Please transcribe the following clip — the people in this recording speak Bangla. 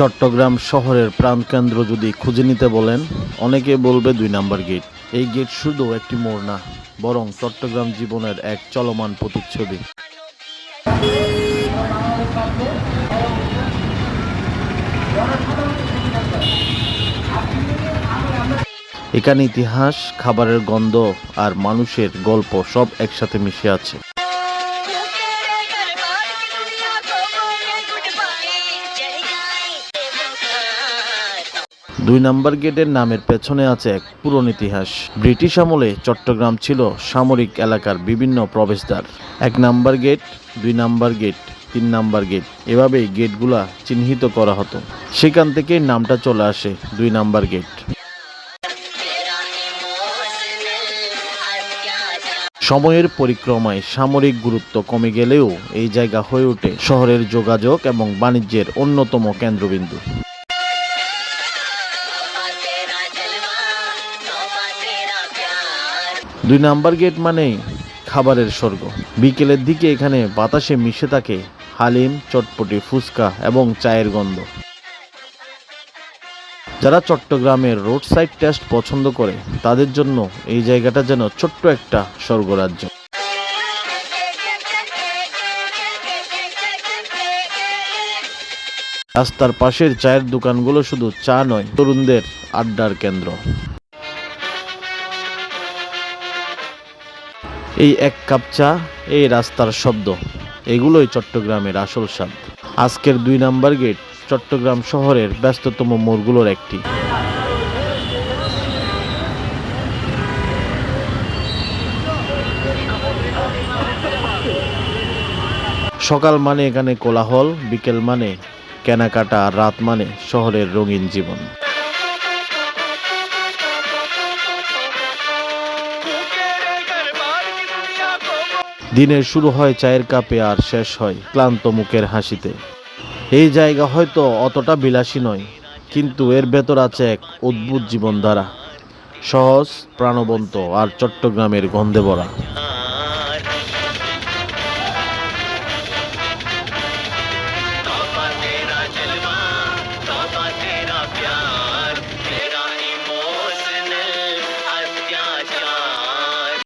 চট্টগ্রাম শহরের প্রাণকেন্দ্র যদি খুঁজে নিতে বলেন, অনেকে বলবে দুই নাম্বার গেট। এই গেট শুধু একটি মোড় না, বরং চট্টগ্রাম জীবনের এক চলমান প্রতিচ্ছবি। এখানে ইতিহাস, খাবারের গন্ধ আর মানুষের গল্প সব একসাথে মিশে আছে। দুই নাম্বার গেটের নামের পেছনে আছে এক পুরনো ইতিহাস। ব্রিটিশ আমলে চট্টগ্রাম ছিল সামরিক এলাকার বিভিন্ন প্রবেশদ্বার। এক নাম্বার গেট, দুই নাম্বার গেট, তিন নাম্বার গেট, এভাবেই গেটগুলা চিহ্নিত করা হতো। সেখান থেকেই নামটা চলে আসে দুই নাম্বার গেট। সময়ের পরিক্রমায় সামরিক গুরুত্ব কমে গেলেও এই জায়গা হয়ে ওঠে শহরের যোগাযোগ এবং বাণিজ্যের অন্যতম কেন্দ্রবিন্দু। দুই নাম্বার গেট মানেই খাবারের স্বর্গ। বিকেলের দিকে এখানে বাতাসে মিশে থাকে হালিম, চটপটি ফুচকা এবং চায়ের গন্ধ। যারা চট্টগ্রামের রোড সাইড টেস্ট পছন্দ করে, তাদের জন্য এই জায়গাটা যেন ছোট্ট একটা স্বর্গরাজ্য। রাস্তার পাশের চায়ের দোকানগুলো শুধু চা নয়, তরুণদের আড্ডার কেন্দ্র। এই এক কাপ চা, এই রাস্তার শব্দ। এগুলোই চট্টগ্রামের আসল স্বাদ। আজকের দুই নাম্বার গেট চট্টগ্রাম শহরের ব্যস্ততম মোড়গুলোর একটি। সকাল মানে এখানে কোলাহল, বিকেল মানে কেনাকাটা রাত মানে শহরের রঙিন জীবন। দিনের শুরু হয় চায়ের কাপে আর শেষ হয় ক্লান্ত মুখের হাসিতে। এই জায়গা হয়তো অতটা বিলাসী নয়, কিন্তু এর ভেতর আছে এক অদ্ভুত জীবনধারা। সহজ, প্রাণবন্ত আর চট্টগ্রামের গন্ধে ভরা।